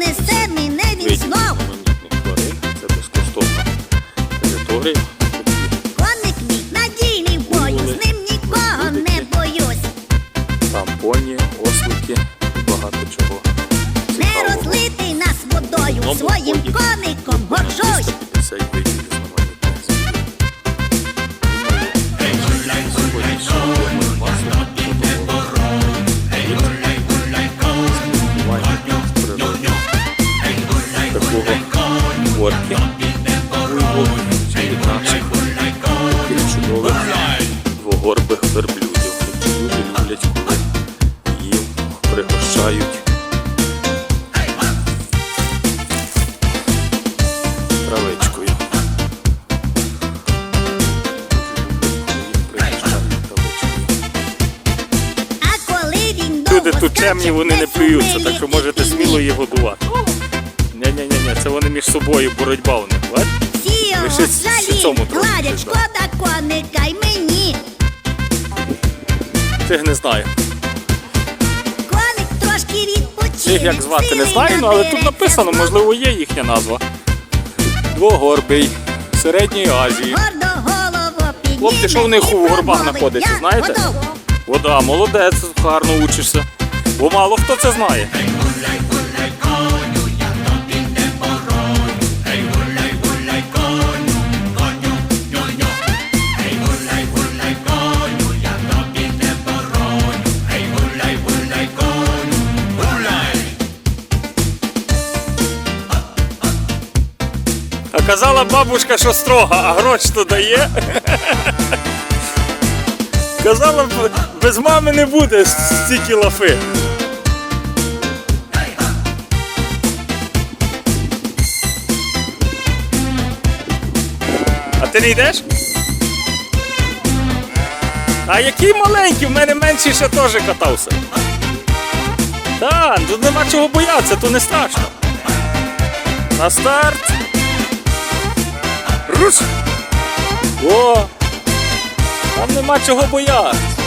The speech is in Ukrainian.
понесе мене він знов. Коник мій надійний в бою, з ним нікого не боюсь. Там поні, ослики багато чого. Не розлитий нас водою, своїм коником. Двогорбих верблюдів. Люди люблять, коли їм пригощають травичкою. Люди тут темні, вони не плюються, так що можете сміло їх годувати. Ні-ні-ні, це вони між собою боротьба у них. Ви ще ц- цьому гладять, шкода коника й мені. Цих не знаю. Коник трошки відпочив. Цих як звати не знаю, ну, але тут написано, можливо, є їхня назва. Двогорбий Середньої Азії. Хлопці, що в них у горбах знаходиться, знаєте? Вода, молодець, гарно учишся. Бо мало хто це знає. А казала бабушка, що строга, а грош то дає. Казала, без мами не буде стільки лафи. А ти не йдеш? А який маленький, в мене менший ще теж катався. Так, тут нема чого боятися, то не страшно. На старт. О! Там нема чого боятися.